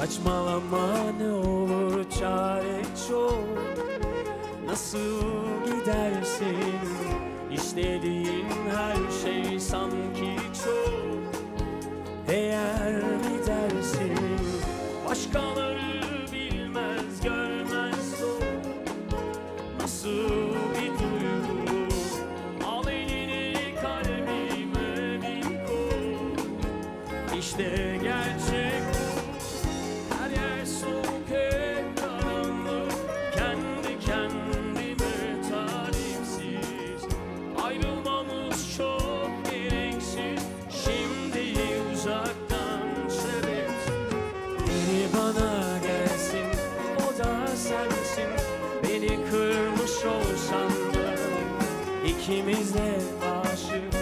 Saçmalama ne olur çare çok. Nasıl gidersin? İstediğin her şey sanki çok. Değer mi dersin Başkaları bilmez görmez o Nasıl bir duygu? Al elini kalbime bir koy. İşte gerçek bu. ikimiz de aşık